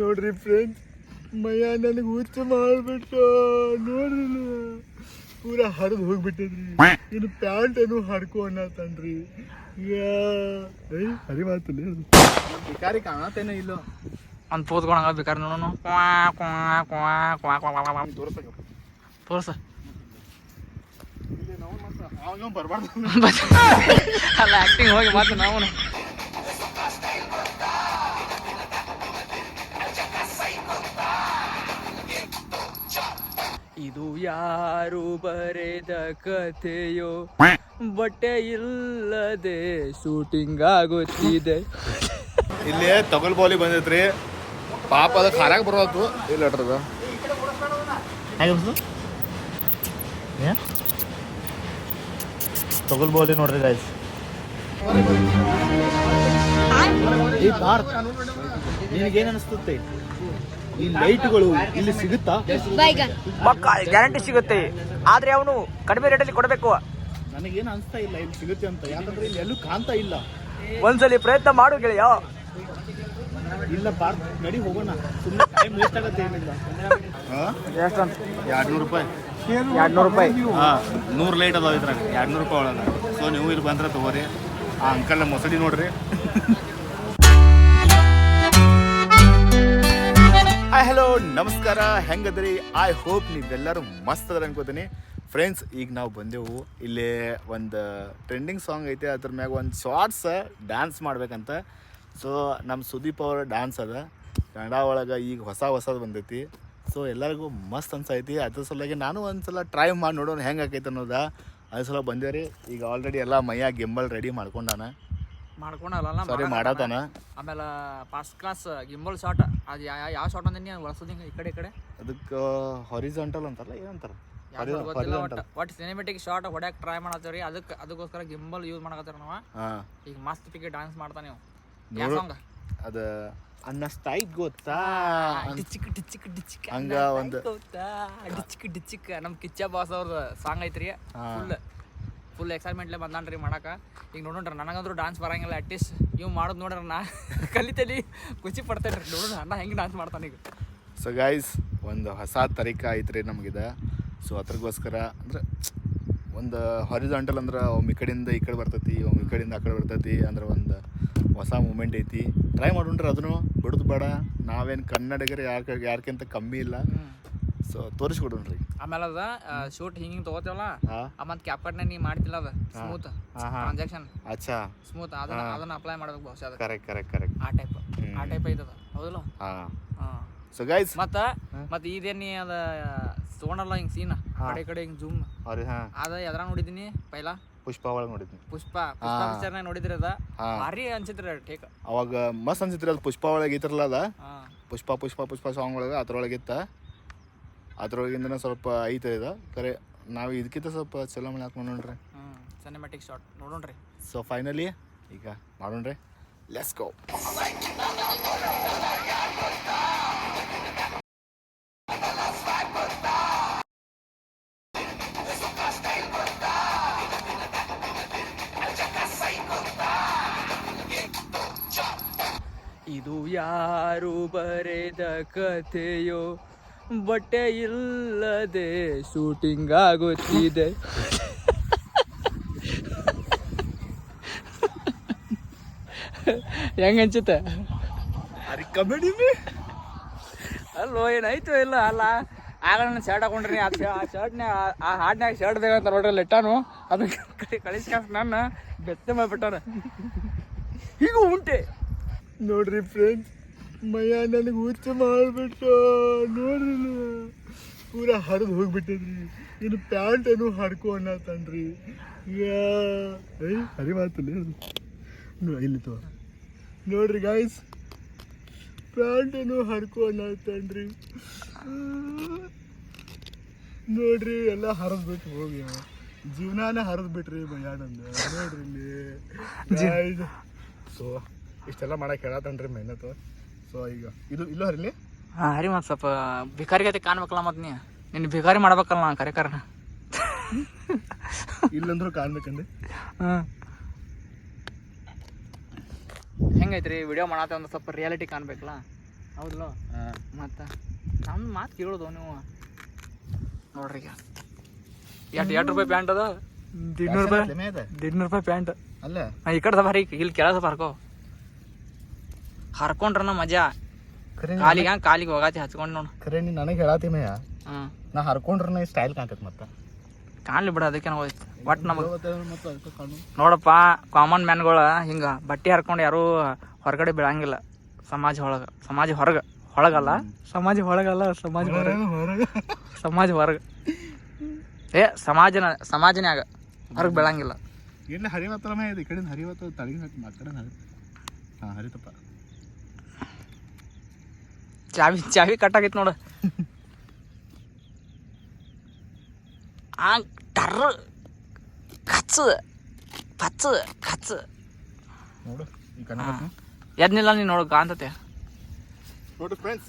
ನೋಡ್ರಿ ಫ್ರೆಂಡ್ ಮಯ್ಯ ನನಗೆ ಹುಚ್ಚ ಮಾಡಿಬಿಟ್ಟು ನೋಡ್ರಿ ಪೂರ ಹರಿದು ಹೋಗ್ಬಿಟ್ಟಿದ್ರಿ. ಇನ್ನು ಪ್ಯಾಂಟ್ ಏನು ಹರ್ಕೊ ಅನ್ನತನ್ರಿ. ಏಯ್ ಹರಿ ಮಾತಲ್ಲ ಬೇಕಾರಿ ಕಾಣತೇನೋ ಇಲ್ಲ. ಒಂದು ಪೂತ್ಕೊಂಡಂಗ ಬೇಕಾರೆ ನೋಡೋಣ ಕ್ವಾ ಕ್ವಾ ಕ್ವಾ ಕ್ವಾ ಕ್ವಾ ಕ್ವಾ ಕ್ವಾ. ತೋರಿಸ್ಬೇಕು ತೋರ್ಸ. ಬರಬಾರ್ದು. ಅಲ್ಲ ಆ್ಯಕ್ಟಿಂಗ್ ಹೋಗಿ ಮತ್ತೆ ನಾವು ಯಾರು ಬರೆದ ಕಥೆಯೋ ಬಟ್ಟೆ ಇಲ್ಲದೆ ಶೂಟಿಂಗ್ ಆಗುತ್ತಿದೆ. ಇಲ್ಲಿ ತಗಲ್ ಬಾಲಿ ಬಂದೈತ್ರಿ. ಪಾಪ ಅದ ಖಾರ ಬರೋದು. ಇಲ್ಲ ಅಟ್ರದ ಬಾಲಿ ಬೋಲಿ ನೋಡ್ರಿ ಗಾಯ್ಸ್ ಈ ಭಾರತ ನಿನಗೇನು ಅನಿಸ್ತುತ್ತೆ ಈ ಲೈಟ್ಗಳು ಇಲ್ಲಿ ಸಿಗುತ್ತಾ? ಮಕ್ಕ ಗ್ಯಾರಂಟಿ ಸಿಗುತ್ತೆ. ಆದ್ರೆ ಅವನು ಕಡಿಮೆ ರೇಟಲ್ಲಿ ಕೊಡಬೇಕು. ನನಗೇನು ಅನಿಸ್ತಾ ಇಲ್ಲ ಇಲ್ಲಿ ಸಿಗುತ್ತೆ ಅಂತ. ಯಾಕಂದ್ರೆ ಇಲ್ಲಿ ಎಲ್ಲೂ ಕಾಣ್ತಾ ಇಲ್ಲ. ಒಂದ್ಸಲಿ ಪ್ರಯತ್ನ ಮಾಡು ಗೆಳೆಯ. ಇಲ್ಲ ಭಾರತ ನಡಿ ಹೋಗೋಣ. ಸುಮ್ಮನೆ ಟೈಮ್ ವೇಸ್ಟ್ ಆಗತ್ತೆ ಏನಿಲ್ಲ ಎಷ್ಟಂತ ಎರಡು ನೂರು ರೂಪಾಯಿ. ಎರಡ್ ನೂರು ರೂಪಾಯಿ. ಹಾಂ ನೂರು ಲೈಟ್ ಅದಾವ ಇದ್ರಾಗ. ಎರಡು ನೂರು ರೂಪಾಯಿ ಒಳಗೆ. ಸೊ ನೀವು ಇಲ್ಲಿ ಬಂದ್ರೆ ತಗೋರಿ. ಆ ಅಂಕಲ್ ಮೊಸಡಿ ನೋಡ್ರಿ. ಹಲೋ, ನಮಸ್ಕಾರ. ಹೆಂಗದ್ರಿ? ಐ ಹೋಪ್ ನೀವೆಲ್ಲರೂ ಮಸ್ತ್ ಅದ್ರ ಅನ್ಕೋತೀನಿ. ಫ್ರೆಂಡ್ಸ್ ಈಗ ನಾವು ಬಂದೆವು. ಇಲ್ಲಿ ಒಂದು ಟ್ರೆಂಡಿಂಗ್ ಸಾಂಗ್ ಐತೆ. ಅದ್ರ ಮ್ಯಾಗ ಒಂದು ಶಾರ್ಟ್ಸ್ ಡ್ಯಾನ್ಸ್ ಮಾಡ್ಬೇಕಂತ. ಸೊ ನಮ್ಮ ಸುದೀಪ್ ಅವರ ಡ್ಯಾನ್ಸ್ ಅದ. ಕನ್ನಡ ಒಳಗೆ ಈಗ ಹೊಸ ಹೊಸದು ಬಂದೈತಿ. ಸೊ ಎಲ್ಲರಿಗೂ ಮಸ್ತ್ ಅನ್ಸೈತಿ. ಅದ್ರ ಸಲುವಾಗಿ ನಾನು ಒಂದ್ಸಲ ಟ್ರೈ ಮಾಡಿ ನೋಡೋಣ ಹೆಂಗೆ ಆಕೈತೆ ಅನ್ನೋದು. ಅದ್ರ ಸಲ ಬಂದೇವ್ರಿ. ಈಗ ಆಲ್ರೆಡಿ ಎಲ್ಲ ಮೈಯಾಗ ಗೆಂಬಲ್ ರೆಡಿ ಮಾಡ್ಕೊಂಡಾನ. ಮಾಡ್ಕೊಂಡಲ್ಲ ಸಾರಿ ಮಾಡತಾನ. ಆಮೇಲೆ ಫಸ್ಟ್ ಕ್ಲಾಸ್ ಗಿಂಬಲ್ ಶಾಟ್ ಅದು ಯಾವ ಶಾಟ್ ಅಂದಿನಿ ಒಳಸೋದಿ ಈ ಕಡೆ ಈ ಕಡೆ? ಅದಕ್ಕೆ ಹಾರಿಜಾಂಟಲ್ ಅಂತಾರಲ್ಲ ಏನಂತಾರ ಗೊತ್ತಿಲ್ಲ ಒಟ್ಟು ಒಟ್ಟು ಸಿನಿಮೆಟಿಕ್ ಶಾಟ್ ಹೊಡ್ಯಾಕ ಟ್ರೈ ಮಾಡತ್ತೀವ್ರಿ ಅದಕ್ಕೆ ಅದಕ್ಕೋಸ್ಕರ ಗಿಂಬಲ್ ಯೂಸ್ ಮಾಡಕತ್ತೀರ ನಾವು. ಈಗ ಮಸ್ತ್ ಪಿಕ್ಕೆ ಡ್ಯಾನ್ಸ್ ಮಾಡ್ತಾ ನೀವು ಯಾವ. ಸಾಂಗ್ ಅದ ಅನ್ನಸ್ತಾಯ್ತ್ ಗೊತ್ತಾ? ಡಿಚಿಕ್ ಡಿಚಿಕ್ ಡಿಚಿಕ್ ಹಂಗ ಒಂದು. ಡಿಚಿಕ್ ಡಿಚಿಕ್ ನಮ್ಮ ಕಿಚ್ಚ ಬಾಸ್ ಅವ್ರದ್ದು ಸಾಂಗ್ ಐತ್ರಿ ಫುಲ್ ಫುಲ್ ಎಕ್ಸೈಟ್ಮೆಂಟ್ಲೆ ಬಂದಾನ್ರಿ ಮಾಡಕ್ಕೆ ಈಗ ನೋಡೋಣ್ರಿ ನನಗಂದ್ರೂ ಡಾನ್ಸ್ ಬರಂಗಿಲ್ಲ ಅಟ್ಲೀಸ್ಟ್ ಇವ್ ಮಾಡೋದು ನೋಡ್ರಿ ನಾ. ಕಲಿತಲಿ ಖುಷಿ ಪಡ್ತೇನೆ ರೀ ನೋಡೋಣ ಅಣ್ಣ ಹೆಂಗೆ ಡಾನ್ಸ್ ಮಾಡ್ತಾನೆ ಈಗ. ಸೊ ಗೈಸ್ ಒಂದು ಹೊಸ ತರೀಕ ಐತ್ರಿ ನಮಗಿದೆ. ಸೊ ಅದ್ರಗೋಸ್ಕರ ಅಂದ್ರೆ ಒಂದು ಹಾರಿಜಾಂಟಲ್ ಅಂದ್ರೆ ಒಮ್ಮೆ ಈ ಕಡೆಯಿಂದ ಈ ಕಡೆ ಬರ್ತೈತಿ ಒಮ್ಮೆ ಈ ಕಡೆಯಿಂದ ಆ ಕಡೆ ಬರ್ತೈತಿ ಅಂದ್ರೆ ಒಂದು ಹೊಸ ಮೂಮೆಂಟ್ ಐತಿ. ಟ್ರೈ ಮಾಡೋಣ್ರಿ ಅದನ್ನು ಬಿಡೋದು ಬೇಡ. ನಾವೇನು ಕನ್ನಡಿಗರು ಯಾಕೆ ಯಾರ್ಕಿಂತ ಕಮ್ಮಿ ಇಲ್ಲ. ಸೊ ತೋರಿಸ್ಕೊಡೋಣ್ರಿ. ಆಮೇಲೆ ಅದ ಶೂಟ್ ಹಿಂಗೆ ಹಿಂಗೆ ತಗೋತೇವಲ್ಲ ಹಾಂ. ಮತ್ತೆ ಕ್ಯಾಪ್ಕಟ್ನೆ ನೀ ಮಾಡ್ತಿಲ್ಲ ಅದ ಸ್ಮೂತ್. ಟ್ರಾನ್ಸಾಕ್ಷನ್ ಅಚ್ಚಾ. ಸ್ಮೂತ್ ಅದನ್ನ ಅದನ್ನ ಅಪ್ಲೈ ಮಾಡ್ಬೇಕು ಬಹುಶಃ ಕರೆಕ್ಟ್ ಕರೆಕ್ಟ್ ಕರೆಕ್ಟ್ ಆ ಟೈಪ್ ಆ ಟೈಪ್ ಐತದ ಹೌದಲ್ಲ? ಹಾಂ. ಹಾಂ. ಸೊ ಗೈಸ್ ಮತ್ತ ಮತ್ತ ಇದೇನ್ ನೀ ಅದ ತಗೊಂಡಲ್ಲ ಹಿಂಗ್ ಸೀನ್ ಕಡೆ ಕಡೆ ಹಿಂಗ್ ಜೂಮ್ ಅವ್ರಿ ಹಾಂ. ಅದ ಎದ್ರ ನೋಡಿದ್ದೀನಿ ಪೈಲ? ಪುಷ್ಪ ಒಳಗೆ ನೋಡಿದ್ನಿ. ಪುಷ್ಪ ಪುಷ್ಪ ಪಿಕ್ಚರ್ನ ನೋಡಿದ್ರಿ ಅದ. ಭಾರಿ ಅನ್ಸಿತ್ರಿ ಟೇಕ್ ಅವಾಗ ಮಸ್ತ್ ಅನ್ಸಿತ್ರಿ ಅದು ಪುಷ್ಪ ಒಳಗೆ ಐತ್ರಲ್ಲ ಅದ. ಪುಷ್ಪ ಪುಷ್ಪ ಪುಷ್ಪ ಸಾಂಗ್ ಒಳಗೆ ಅದ್ರೊಳಗೆ ಇತ್ತ ಅದ್ರೊಳಗಿಂದನೇ ಸ್ವಲ್ಪ ಐತೆ ಇದು. ಕರೆ ನಾವು ಇದಕ್ಕಿಂತ ಸ್ವಲ್ಪ ಚಲೋ ಮಳೆ ಹಾಕೊಂಡು ನೋಡ್ರಿ. ಹ್ಮ್ ಸಿನಿಮ್ಯಾಟಿಕ್ ಶಾರ್ಟ್ ನೋಡೋಣ್ರಿ. ಸೊ ಫೈನಲಿ ಈಗ ಮಾಡೋಣ್ರಿ. ಲೆಸ್ ಗೋ ಇದು ಯಾರು ಬರೆದ ಕಥೆಯೋ? ಬಟ್ಟೆ ಇಲ್ಲದೆ ಶೂಟಿಂಗ್ ಆಗುತ್ತಿದೆ. ಹೆಂಗ ಅನ್ಸುತ್ತೆ? ಅಲ್ಲೋ ಏನಾಯ್ತು ಇಲ್ಲ ಅಲ್ಲ. ಆಗ ನಾನು ಶರ್ಟ್ ಹಾಕೊಂಡ್ರಿ ಆ ಶರ್ಟ್ನ ಆ ಹಾಡ್ನ್ಯಾಗ ಶರ್ಟ್ ಬೇಕಂತ ನೋಡ್ರಿ ಲೆಟ್ಟಾನು. ಅದನ್ನ ಕಳಿಸ್ಕೊಂಡ್ ನನ್ನ ಬೆತ್ತ ಮಾಡ್ಬಿಟ್ಟಾನ ಈಗ ಉಂಟೆ. ನೋಡ್ರಿ ಫ್ರೆಂಡ್ಸ್ ಮಯ್ಯ ನನಗೆ ಹುಚ್ಚ ಮಾಡಿಬಿಟ್ಟ ನೋಡ್ರಿ ಪೂರ ಹರಿದು ಹೋಗ್ಬಿಟ್ಟಿದ್ರಿ. ಇನ್ನು ಪ್ಯಾಂಟ್ ಏನು ಹರ್ಕೊ ಯಾ ಏಯ್ ಹರಿ ಮಾತಲ್ಲ ಇಲ್ಲಿ ತೋ ನೋಡ್ರಿ ಗಾಯ್ಸ್ ಪ್ಯಾಂಟ್ ಏನು ಹರ್ಕೊ ಅನ್ನತನ್ರಿ ನೋಡ್ರಿ ಎಲ್ಲ ಹರಿದ್ ಬಿಟ್ಟು ಹೋಗಿ. ಜೀವನಾನ ಹರಿದ್ ಬಿಟ್ರಿ ಮಯಾ ನಂದು. ನೋಡ್ರಿ ಇಲ್ಲಿ. ಸೊ ಇಷ್ಟೆಲ್ಲ ಮಾಡಕ್ಕೆ ಹೇಳತ್ತನ್ರಿ ಮೆಹನತ್ತು ಸೊ ಈಗ ಇದು ಇಲ್ಲ ಹರಿಲಿ? ಹಾಂ ಹರಿ ಮತ್ತು ಸ್ವಲ್ಪ ಭಿಕಾರಿ ಗತಿ ಕಾಣ್ಬೇಕಲ್ಲ ಮತ್ತೆ ನೀ. ನಿನ್ನ ಭಿಕಾರಿ ಮಾಡ್ಬೇಕಲ್ಲ ನಾ ಕರೆ ಕರೆ ಇಲ್ಲಂದ್ರೂ ಕಾಣ್ಬೇಕಂದ್ರೆ ಹಾಂ. ಹೆಂಗೈತ್ರಿ? ವಿಡಿಯೋ ಮಾಡತ್ತೆ ಒಂದು ಸ್ವಲ್ಪ ರಿಯಾಲಿಟಿ ಕಾಣ್ಬೇಕಲ್ಲ? ಹೌದಲ್ಲ ಮತ್ತು ನಮ್ಮ ಮಾತು ಕೇಳೋದು ನೀವು. ನೋಡ್ರಿ ಈಗ. ಎಷ್ಟು ಎಷ್ಟು ರೂಪಾಯಿ ಪ್ಯಾಂಟ್ ಅದ? ದಿಡ್ನೂರು ರೂಪಾಯಿ ದಿಡ್ನೂರು ರೂಪಾಯಿ ಪ್ಯಾಂಟ್. ಅಲ್ಲ? ಈ ಕಡೆ ಬಾರಿ ಇಲ್ಲಿ ಕೆಳಸ ಹರ್ಕೋ ಹರ್ಕೊಂಡ್ರನ ಮಜಾ. ಕಾಲಿಗೆ ಹಂಗೆ ಕಾಲಿಗೆ ಹೋಗಾತಿ ಹಚ್ಕೊಂಡು ನೋಡು. ಖರೆ ನೀ ನನಗೆ ಹೇಳಾತಿಮೇಯ ಹ್ಞೂ ನಾ ಈ ಸ್ಟೈಲ್ ಕಾಣ್ತೈತ್ ಮತ್ತೆ. ಕಾಣ್ಲಿ ಬಿಡ ಅದಕ್ಕೆ ಹೋಯ್ತು. ಬಟ್ ನಮಗೆ ಮತ್ತೆ ಅದಕ್ಕೆ ಕಾಣು. ನೋಡಪ್ಪ ಕಾಮನ್ ಮ್ಯಾನ್ಗಳು ಹಿಂಗೆ ಬಟ್ಟೆ ಹರ್ಕೊಂಡು ಯಾರೂ ಹೊರಗಡೆ ಬಿಡಂಗಿಲ್ಲ ಸಮಾಜ ಒಳಗೆ ಸಮಾಜ ಹೊರಗೆ ಹೊಳಗಲ್ಲ ಸಮಾಜ ಒಳಗಲ್ಲ ಸಮಾಜ ಹೊರಗೆ. ಸಮಾಜ ಹೊರಗೆ. ಏ ಸಮಾಜನ ಸಮಾಜನ್ಯಾಗ ಹೊರಗೆ ಬೆಳಂಗಿಲ್ಲ. ಇಲ್ಲಿ ಹರಿವತ್ತರ ಮೇ ಈ ಕಡೆ ಹರಿವತ್ತ ತಳಗಿನ ಹಾಕಿ ಮಾತಾಡೋಣ ಹಾಂ ಹರಿತಪ್ಪ. ಚಾವಿ ಚಾವಿ ಕಟ್ಟಾಗೈತಿ ನೋಡು. ಆ ಟರ್ ಕಚ್ಚ ಪಚ್ಚ ಕಚ್ಚ. ನೋಡು ಎದ್ನಿಲ್ಲ ನೀನು ನೋಡು ಕಾಂತತೆ ನೋಡು ಫ್ರೆಂಡ್ಸ್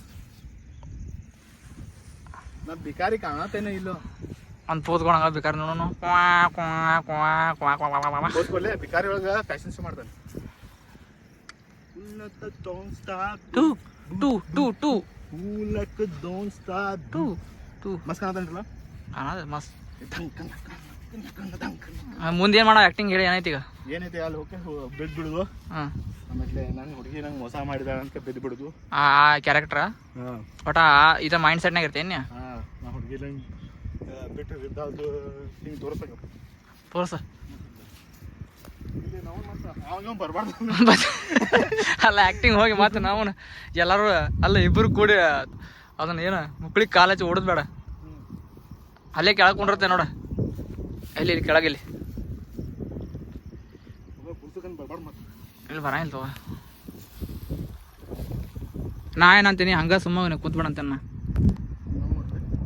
ನಾ ಬಿಕಾರಿ ಕಾಣತೇನೆ ಇಲ್ಲ. ಅಂತ ಕೂತ್ಕೊಳಂಗ ಬಿಕಾರಿ ನೋಡೋಣ ಕ್ವಾ ಕ್ವಾ ಕ್ವಾ ಕ್ವಾ ಕ್ವಾಮೋಲೆ ಬಿಕಾರಿ ಒಳಗೆ ಫ್ಯಾಷನ್ ಶೋ ಮಾಡ್ತಾನೆ. ಟು ಟೂ ಟು. ಡೋಂಟ್ ಸ್ಟಾರ್ ಟು ಟು. ಮಸ್ತ್ ಕಾಣತಾನ್ರಲ್ಲ ಕಾಣದ ಮಸ್ತ್. ಮುಂದೆ ಏನು ಮಾಡೋ ಆ್ಯಕ್ಟಿಂಗ್ ಹೇಳಿ ಏನೈತಿ ಈಗ? ಏನೈತಿ ಅಲ್ಲಿ ಹೋಗಿ ಬಿದ್ದು ಬಿಡುದು ಹಾಂ. ಆಮೇಲೆ ನನ್ನ ಹುಡುಗಿ ನಂಗೆ ಮೋಸ ಮಾಡಿದಾಳ ಅಂತ ಬಿದ್ದು ಬಿಡುದು ಆ ಕ್ಯಾರೆಕ್ಟ್ರ ಹಾಂ. ಒಟ್ಟ ಇದ ಮೈಂಡ್ ಸೆಟ್ನಾಗ ಇರ್ತೇನೆ ಹಾಂ ಹುಡುಗಿ ನಂಗೆ ಬಿಟ್ಟು ಬಿದ್ದಾದ್ದು ಹಿಂಗೆ ತೋರಿಸ್ಬೇಕು ತೋರ್ಸ ಇಲ್ಲಿ ನಾವು ಮತ್ತೆ ಅವಾಗ ಬರಬಾರ್ದು ಅಲ್ಲ ಆ್ಯಕ್ಟಿಂಗ್ ಹೋಗಿ ಮತ್ತೆ ನಾವು ಎಲ್ಲರೂ ಅಲ್ಲ ಇಬ್ಬರು ಕೂಡಿ ಅದನ್ನ ಏನು ಮುಕ್ಳಿಗೆ ಕಾಲೇಜ್ ಓಡೋದು ಬೇಡ. ಅಲ್ಲೇ ಕೆಳಗೆ ಕುಂಡಿರುತ್ತೆ ನೋಡ. ಇಲ್ಲಿ ಇಲ್ಲಿ ಕೆಳಗೆ ಇಲ್ಲಿ. ಬರಂಗಿಲ್ಲ ತಗೋ. ನಾ ಏನಂತೀನಿ ಹಂಗ ಸುಮ್ಮನೆ ಕುಂತ್ಬಿಡ ಅಂತೇನ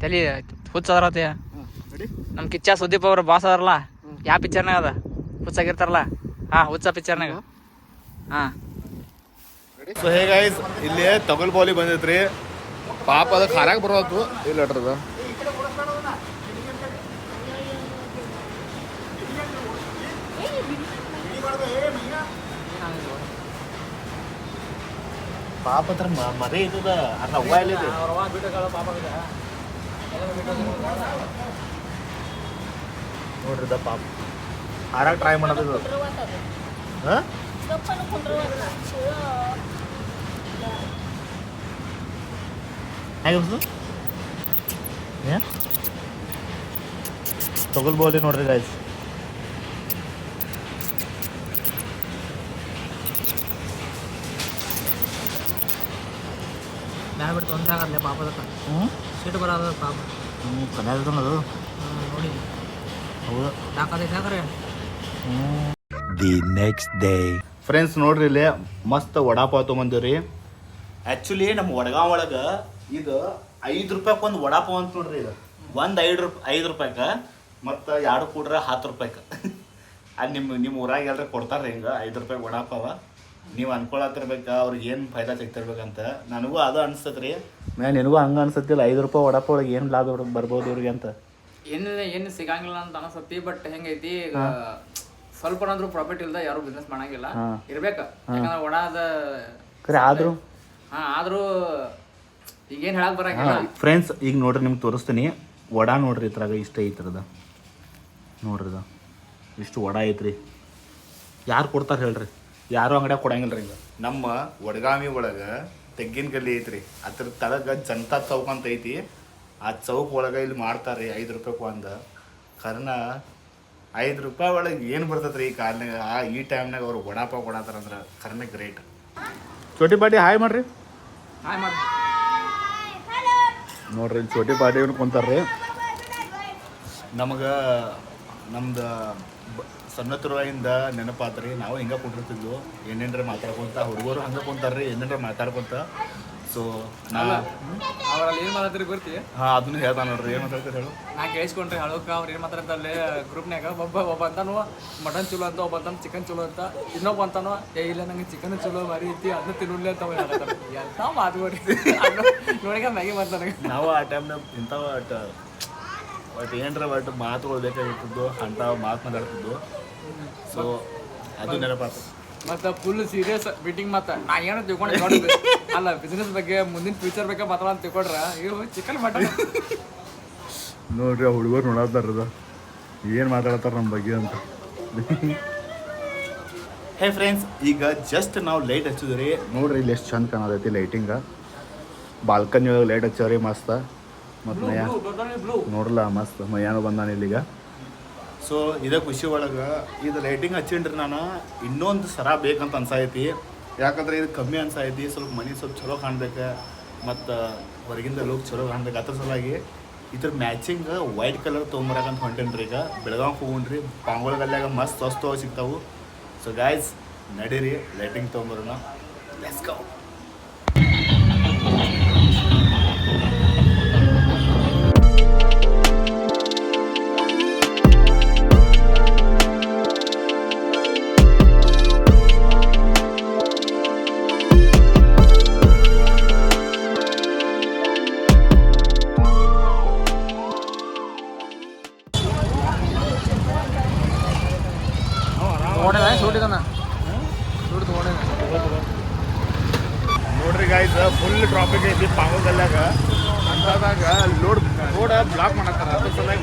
ತಲೆ ನಮ್ ಹಾಂ ರೆಡಿ ನಮ್ಮ ಕಿಚ್ಚ ಸುದೀಪ್ ಅವ್ರ ಬಾಸ್ ಅದಾರಲ್ಲ ಯಾವ ಪಿಕ್ಚರ್ನಾಗ ಅದ? ಹುಚ್ಚಾಗಿರ್ತಾರಲ್ಲ? ಹಾ ಹುಚ್ಚ ಪಿಕ್ಚರ್ನಾಗ ಹಾ. ಸೊ ಹೇ ಗೈಸ್ ಇಲ್ಲಿ ತಗಲ್ ಬಾಲಿ ಬಂದೈತ್ರಿ. ಪಾಪ ಅದಕ್ಕೆ ಖಾರಾಗ ಬರೋದು. ಇಲ್ಲ ಅಟ್ರದ. ಪಾಪ ಹತ್ರ ಮರೆ ಇದ್ದದ. ಅವ್ವ ಎಲ್ಲಿದೆ ನೋಡ್ರಿದ ದ आरा ट्राय म्हणत हो? काय घेऊ तू बोलते ನೋಡ್ರಿ राई डायवर तुम टाका ले पापाचं ಹ್ सीट बरा कण्या ನೋಡಿ अग टाका दे काय ಹ್ಞೂ ನೆಕ್ಸ್ಟ್ ಡೇ. ಫ್ರೆಂಡ್ಸ್ ನೋಡ್ರಿ ಇಲ್ಲಿ ಮಸ್ತ್ ವಡಾಪಾವ್ ತೊಗೊಂಬಂದಿವ್ರಿ. ಆ್ಯಕ್ಚುಲಿ ನಮ್ಮ ವಡಗಾವ್ ಒಳಗೆ ಇದು ಐದು ರೂಪಾಯ್ಗೆ ಒಂದು ವಡಾಪಾವ್ ಅಂತ ನೋಡ್ರಿ ಇದು. ಒಂದು ಐದು ರೂಪಾಯಿ ಐದು ರೂಪಾಯ್ಗೆ ಮತ್ತು ಎರಡು ಕೂಡ್ರೆ ಹತ್ತು ರೂಪಾಯ್ಗೆ ಅದು ನಿಮ್ಮ ನಿಮ್ಮ ಊರಾಗ ಎಲ್ಲರೂ ಕೊಡ್ತಾರೆ ಹಿಂಗೆ ಐದು ರೂಪಾಯಿ ವಡಾಪಾವ. ನೀವು ಅನ್ಕೊಳತ್ತಿರ್ಬೇಕು ಅವ್ರಿಗೆ ಏನು ಫೈದಾ ಸಿಗ್ತಿರ್ಬೇಕಂತ ನನಗೂ ಅದು ಅನ್ಸ್ತೈತೆ ರೀ ಮ್ಯಾ ನಿನಗೂ ಹಂಗೆ ಅನ್ಸತ್ತಿಲ್ಲ ಐದು ರೂಪಾಯಿ ವಡಾಪಾವ್ ಒಳಗೆ ಏನು ಲಾಭ ಬರ್ಬೋದು ಇವ್ರಿಗೆ ಅಂತ ಏನಿಲ್ಲ ಏನು ಸಿಗಂಗಿಲ್ಲ ಅಂತ ಅನ್ಸತ್ತಿ ಬಟ್ ಹೆಂಗೈತಿ ಈಗ ಸ್ವಲ್ಪನಾದ್ರೂ ಪ್ರಾಫಿಟ್ ಇಲ್ದ ಯಾರು ಬಿಸ್ನೆಸ್ ಮಾಡಂಗಿಲ್ಲ. ಇರ್ಬೇಕು. ಯಾಕಂದ್ರೆ ಒಣದ ಕರೆ ಆದ್ರೂ ಹಾ ಆದ್ರೂ ಈಗೇನ್ ಹೇಳಕ್ ಬರಂಗಿಲ್ಲ. ಫ್ರೆಂಡ್ಸ್ ಈಗ ನೋಡ್ರಿ ನಿಮ್ಗೆ ತೋರಿಸ್ತೀನಿ. ವಡ ನೋಡ್ರಿ ಇದ್ರಾಗ ಇಷ್ಟ ಐತ್ರದ. ನೋಡ್ರಿ ಇದು. ಇಷ್ಟು ವಡ ಐತ್ರಿ. ಯಾರು ಕೊಡ್ತಾರೆ ಹೇಳ್ರಿ? ಯಾರು ಅಂಗಡಿಯಾಗ ಕೊಡಂಗಿಲ್ಲ ರೀ ನಮ್ಮ ವಡಗಾಮಿ ಒಳಗೆ ತೆಗ್ಗಿನ ಗಲ್ಲಿ ಐತ್ರಿ. ಅದ್ರ ತಳಗ ಜನತಾ ಚೌಕ್ ಅಂತ ಐತಿ. ಆ ಚೌಕ್ ಒಳಗೆ ಇಲ್ಲಿ ಮಾಡ್ತಾರೆ ಐದು ರೂಪಾಯಿ ಒಂದು ಕರ್ನ ಐದು ರೂಪಾಯಿ ಒಳಗೆ ಏನು ಬರ್ತೈತ್ರಿ ಈ ಕಾಲ್ನಾಗ ಆ ಈ ಟೈಮ್ನಾಗ ಅವ್ರು ವಡಾಪಾವ್ ಕೊಡತ್ತಾರಂದ್ರೆ ಕರ್ನ ಗ್ರೇಟ್ ಚೋಟಿ ಪಾಟಿ ಹಾಯ್ ಮಾಡ್ರಿ. ಹಾಯ್ ಮಾಡಿ ನೋಡ್ರಿ ಇಲ್ಲಿ ಚೋಟಿ ಪಾಟಿ ಇವ್ನು ಕುಂತಾರ್ರಿ. ನಮಗೆ ನಮ್ದು ಬ- ಸಣ್ಣತುರುವಾಗಿಂದ ನೆನಪಾತ್ರಿ ನಾವು ಹಿಂಗೆ ಕುಂಡಿರ್ತಿದ್ವು ಏನೇನ್ರ ಮಾತಾಡ್ಕೊಂತ ಹುಡುಗರು ಹಂಗೆ ಕುಂತಾರ್ರಿ ಏನೇನ್ರ ಮಾತಾಡ್ಕೊಂತ. ಸೊ ಅವ್ರಲ್ಲಿ ಏನ್ ಮಾತಾಡ್ತೀರಿ ಗೊತ್ತಿ? ಹಾಂ ಅದನ್ನು ಹೇಳ್ತಾ ನೋಡ್ರಿ ಏನು ಮಾತಾಡ್ತಾರೆ ಹೇಳು. ನಾ ಕೇಳಿಸ್ಕೊಂಡ್ರಿ ಹಳೋಕ ಅವ್ರು ಏನ್ ಮಾತಾಡ್ತಾರೆ ಗ್ರೂಪ್ನ್ಯಾಗ ಒಬ್ಬ ಒಬ್ಬ ಅಂತಾನು ಮಟನ್ ಚಲೋ ಅಂತ ಒಬ್ಬ ಅಂತ ಚಿಕನ್ ಚಲೋ ಅಂತ ಇನ್ನೊಬ್ಬ ಅಂತಾನು ಏ ಇಲ್ಲ ನಂಗೆ ಚಿಕನ್ ಚಲೋ ಮರಿ ಐತಿ ಅದನ್ನ ತಿನ್ನುಲ್ಲ ಅಂತ ಎಂತ ಮಾತುಗೋರಿ ನೋಡಿಕ ಮ್ಯಾಗಿ ಮಾತಾಡ ನಾವು ಆ ಟೈಮ್ನಾಗ ಇಂಥವ ಬಟ್ ಏನರ ಬಟ್ ಮಾತುಗಳು ಬೇಕಾಗಿರ್ತಿದ್ದು ಅಂಥ ಮಾತು ಮಾತಾಡ್ತಿದ್ದು ಸೊ ಅದು ನೆನಪಾತು ಮತ್ತೆ ಫುಲ್ ಸೀರಿಯಸ್ ಮೀಟಿಂಗ್ ಮತ್ತೆ. ನಾ ಏನೋ ತಿಳ್ಕೊಂಡು ಅಲ್ಲ ಬಿಸ್ನೆಸ್ ಬಗ್ಗೆ ಮುಂದಿನ ಫ್ಯೂಚರ್ ಬಗ್ಗೆ ಮಾತಾಡ ಅಂತ ತಿಳ್ಕೊಂಡ್ರ. ಇವು ಚಿಕನ್ ಮಟನ್ ನೋಡ್ರಿ ಆ ಹುಡುಗರು ನೋಡತ್ತಾರದ ಏನು ಮಾತಾಡತ್ತಾರ ನಮ್ಮ ಬಗ್ಗೆ ಅಂತ. ಹೇ ಫ್ರೆಂಡ್ಸ್ ಈಗ ಜಸ್ಟ್ ನಾವು ಲೈಟ್ ಹಚ್ಚಿದ್ರಿ. ನೋಡ್ರಿ ಇಲ್ಲಿ ಎಷ್ಟು ಚಂದ ಕಾಣತೈತಿ ಲೈಟಿಂಗ ಬಾಲ್ಕನಿ ಒಳಗೆ ಲೈಟ್ ಹಚ್ಚವ್ರಿ ಮಸ್ತ. ಮತ್ತು ಮಯ ನೋಡ್ರಲ್ಲ ಮಸ್ತ್. ಮಯ್ಯಾನು ಬಂದಾನ ಇಲ್ಲಿಗ. ಸೊ ಇದೇ ಖುಷಿ ಒಳಗೆ ಇದು ಲೈಟಿಂಗ್ ಹಚ್ಚಿಂಡ್ರಿ ನಾನು. ಇನ್ನೊಂದು ಸರ ಬೇಕಂತ ಅನ್ಸಾಯ್ತಿ. ಯಾಕಂದ್ರೆ ಇದು ಕಮ್ಮಿ ಅನ್ಸಾಯ್ತಿ. ಸ್ವಲ್ಪ ಮನೆ ಸ್ವಲ್ಪ ಚಲೋ ಕಾಣ್ಬೇಕು. ಮತ್ತು ಹೊರಗಿಂದ ಲುಕ್ ಚಲೋ ಕಾಣ್ಬೇಕು. ಅದ್ರ ಸಲುವಾಗಿ ಇದ್ರ ಮ್ಯಾಚಿಂಗ್ ವೈಟ್ ಕಲರ್ ತೊಗೊಂಬರಕಂತ ಹೊಂಟೇನ್ರಿ ಈಗ. ಹೋಗುಣ್ರಿ. ಪಾಂಗೋಳ ಗಲ್ಯಾಗ ಮಸ್ತ್ ವಸ್ತು ಸಿಗ್ತಾವು. ಸೊ ಗಾಯ್ಸ್ ನಡೀರಿ. ಲೈಟಿಂಗ್ ತೊಗೊಂಬರೋಣ. ಲೆಟ್ಸ್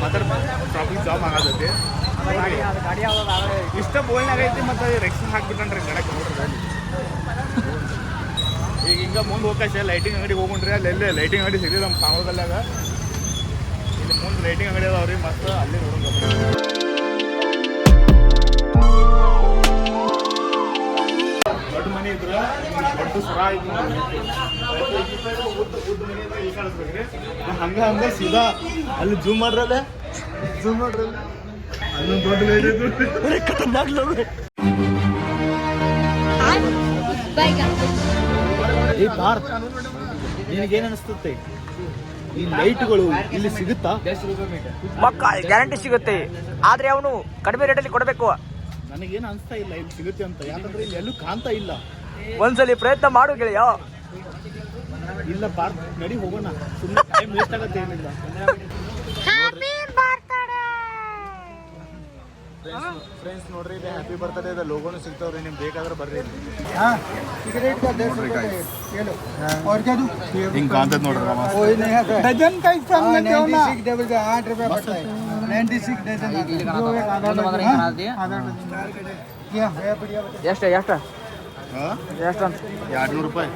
ಅದ್ರ ಮತ್ತೆ ಟ್ರಾಫಿಕ್ ಜಾಮ್ ಆಗತ್ತೆ ಇಷ್ಟ ಬೋಲ್ನಾಗ ಐತಿ ಮತ್ತೆ ರೆಕ್ಸ್ ಹಾಕ್ಬಿಟ್ಟನ್ರಿ ಗಡಕ್ಕೆ ನೋಡ್ರಿ. ಈಗ ಹಿಂಗ ಮುಂದೆ ಹೋಗಕ್ಕೆ ಲೈಟಿಂಗ್ ಅಂಗಡಿ ಹೋಗ್ಕೊಂಡ್ರಿ ಅಲ್ಲೆಲ್ಲೇ ಲೈಟಿಂಗ್ ಅಂಗಡಿ ಸಿಗಲಿ ನಮ್ಮ ಪಾವಗಲ್ಲಾಗ ಇಲ್ಲಿ ಮುಂದೆ ಲೈಟಿಂಗ್ ಅಂಗಡಿ ಅದಾವ್ರಿ ಮತ್ತೆ ಅಲ್ಲಿ ನೋಡೋಣ. ಮನೆ ಇದ್ರ ದೊಡ್ಡ ಸರ ಇದ್ರ ಈ ಕಾಣಿಸ್ಬೇಕ್ರಿ. ಹಂಗ ಹಂಗ ಸೀದಾ ಅಲ್ಲಿ ಜೂಮ್ ಮಾಡ್ರಲ್ಲ? ಜೂಮ್ ಮಾಡ್ರಲ್ಲ? ಅಲ್ಲೊಂದು ದೊಡ್ಡ ಲೈಟ್ ಐತಿ ಈ ಭಾರತ ನಿನಗೇನು ಅನಿಸ್ತತೆ? ಈ ಲೈಟ್ಗಳು ಇಲ್ಲಿ ಸಿಗುತ್ತಾ? ಗ್ಯಾರಂಟಿ ಸಿಗುತ್ತೆ. ಆದ್ರೆ ಅವನು ಕಡಿಮೆ ರೇಟಲ್ಲಿ ಕೊಡಬೇಕು. ನನಗೇನು ಅನಿಸ್ತಾ ಇಲ್ಲ ಇಲ್ಲಿ ಸಿಗುತ್ತೆ ಅಂತ ಯಾಕಂದ್ರೆ ಇಲ್ಲಿ ಎಲ್ಲೂ ಕಾಣ್ತಾ ಇಲ್ಲ ಒಂದ್ಸಲಿ ಪ್ರಯತ್ನ ಮಾಡು ಗೆಳೆಯ ಇಲ್ಲ ಪಾರ್ಕ್ ನಡಿ ಹೋಗೋಣ ಸುಮ್ಮನೆ ಟೈಮ್ ವೇಸ್ಟ್ ಆಗತ್ತೆ ಏನಿಲ್ಲ ಫ್ರೆಂಡ್ಸ್ ನೋಡ್ರಿ ಇಲ್ಲಿ ಹ್ಯಾಪಿ ಬರ್ತ್ಡೇ ಇದೆ ಲೋಗೋನು ಸಿಗ್ತಾವ್ರಿ ನಿಮ್ಗೆ ಬೇಕಾದ್ರೆ ಬರ್ರಿ और क्या दूं ಹಿಂಗೆ ಕಾಣ್ತದ ನೋಡ್ರಿ कोई नहीं है डजन का हिसाब में दो ना डबल का आठ रुपए पड़ता है ಎಷ್ಟು ಎಷ್ಟ? ಎಷ್ಟ? ಅಂತ ಎರಡ್ನೂರು ರೂಪಾಯಿ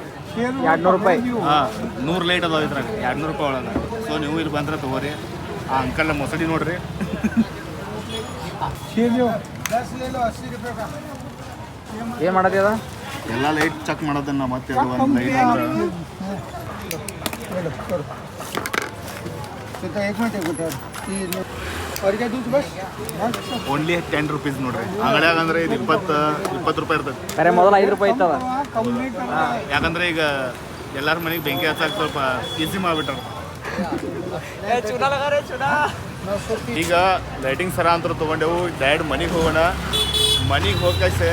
ಎರಡ್ನೂರು ರೂಪಾಯಿ ಹಾಂ ನೂರು ಲೈಟ್ ಅದಾವ ಇದ್ರಾಗ. ಎರಡ್ನೂರು ರೂಪಾಯಿ ಒಳಗೆ. ಸೊ ನೀವು ಇಲ್ಲಿ ಬಂದ್ರೆ ತಗೋರಿ. ಆ ಅಂಕಲ್ನ ಮೊಸಡಿ ನೋಡ್ರಿ. ಏನು ಮಾಡೋದಿದ ಎಲ್ಲ ಲೈಟ್ ಚೆಕ್ ಮಾಡೋದನ್ನ ಮತ್ತೆ ಒಂದು ಲೈಟ್ ಅಂದ್ರೆ ಓನ್ಲಿ ಟೆನ್ ರುಪೀಸ್ ನೋಡ್ರಿ. ಅಂಗಡಿಯಾಗ ಅಂದ್ರೆ ಇದು ಇಪ್ಪತ್ತು ಇಪ್ಪತ್ತು ರೂಪಾಯಿ ಇರ್ತದೆ. ಮೊದಲು ಐದು ರೂಪಾಯಿ ಇತ್ತವ. ಯಾಕಂದ್ರೆ ಈಗ ಎಲ್ಲಾರ ಮನೆಗೆ ಬೆಂಕಿ ಹಚ್ಚಾಕ ಸ್ವಲ್ಪ ಈಸಿ ಮಾಡ್ಬಿಟ್ರ ಈಗ ಲೈಟಿಂಗ್ ಸರ ಅಂತ ತೊಗೊಂಡೆವು ಡ್ಯಾಡ್ ಮನೆಗೆ ಹೋಗೋಣ. ಮನೆಗೆ ಹೋಗಕ್ಕೆ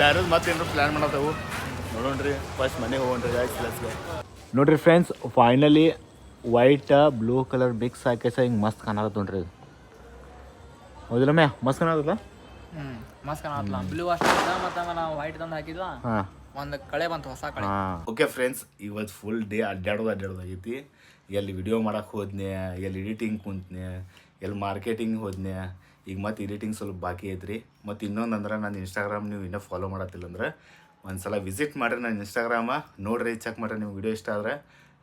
ಬ್ಯಾರೇಜ್ ಮತ್ತೆ ಏನಾರು ಪ್ಲ್ಯಾನ್ ಮಾಡತ್ತವು. ನೋಡೋಣ್ರಿ ಫಸ್ಟ್ ಮನೆಗೆ ಹೋಗೋಣ್ರಿ ಗಾಯ್ಸ್ ಲೆಟ್ಸ್ ಗೋ ನೋಡ್ರಿ friends finally white blue colour mix ಹಾಕಿ ಸಹ ಹಿಂಗೆ ಮಸ್ತ್ ಕಾಣತ್ತ ನೋಡ್ರಿ ಇದು. ಹೌದಿಲ್ಲ ಮ್ಯಾ ಮಸ್ತ್ ಕಾಣತ್ತಲ್ಲ ಹ್ಮ್ ಮಸ್ತ್ ಕಾಣತ್ತಲ್ಲ ಬ್ಲೂ ಅಷ್ಟೇ ಮತ್ತೆ ನಾವು ವೈಟ್ ತಂದು ಹಾಕಿದ್ವ ಹಾಂ. ಒಂದು ಕಳೆ ಬಂತು ಹೊಸ ಕಳೆ. ಓಕೆ ಫ್ರೆಂಡ್ಸ್ ಇವತ್ತು ಫುಲ್ ಡೇ ಅಡ್ಡಾಡೋದು ಅಡ್ಡಾಡೋದಾಗೈತಿ ಎಲ್ಲಿ ವಿಡಿಯೋ ಮಾಡಕ್ಕೆ ಹೋದ್ನೆ ಎಲ್ಲಿ ಎಡಿಟಿಂಗ್ ಕುಂತ್ನೆ ಎಲ್ಲಿ ಮಾರ್ಕೆಟಿಂಗ್ ಹೋದ್ನೆ ಈಗ ಮತ್ತೆ ಎಡಿಟಿಂಗ್ ಸ್ವಲ್ಪ ಬಾಕಿ ಐತ್ರಿ. ಮತ್ತು ಇನ್ನೊಂದು ಅಂದ್ರೆ ನನ್ನ ಇನ್ಸ್ಟಾಗ್ರಾಮ್ ನೀವು ಇನ್ನೂ ಫಾಲೋ ಮಾಡತ್ತಿಲ್ಲ ಅಂದ್ರೆ ಒಂದು ಸಲ ವಿಸಿಟ್ ಮಾಡಿರಿ ನನ್ನ ಇನ್ಸ್ಟಾಗ್ರಾಮ ನೋಡಿರಿ ಚೆಕ್ ಮಾಡಿರಿ ನಿಮ್ಗೆ ವಿಡಿಯೋ ಇಷ್ಟ ಆದರೆ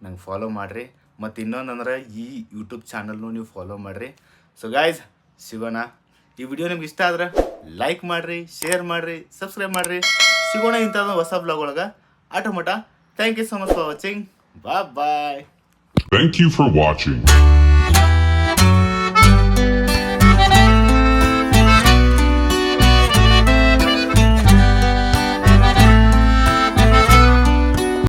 ನಂಗೆ ಫಾಲೋ ಮಾಡಿರಿ. ಮತ್ತು ಇನ್ನೊಂದಂದ್ರೆ ಈ ಯೂಟ್ಯೂಬ್ ಚಾನಲ್ನು ನೀವು ಫಾಲೋ ಮಾಡಿರಿ. ಸೊ ಗಾಯ್ಸ್ ಸಿಗೋಣ. ಈ ವಿಡಿಯೋ ನಿಮ್ಗೆ ಇಷ್ಟ ಆದ್ರೆ ಲೈಕ್ ಮಾಡಿರಿ ಶೇರ್ ಮಾಡಿರಿ ಸಬ್ಸ್ಕ್ರೈಬ್ ಮಾಡಿರಿ. ಸಿಗೋಣ ಇಂಥದ್ದು ಹೊಸ ಬ್ಲಾಗ್ ಒಳಗೆ. ಆಟೋಮಟ thank you so much for watching bye bye thank you for watching.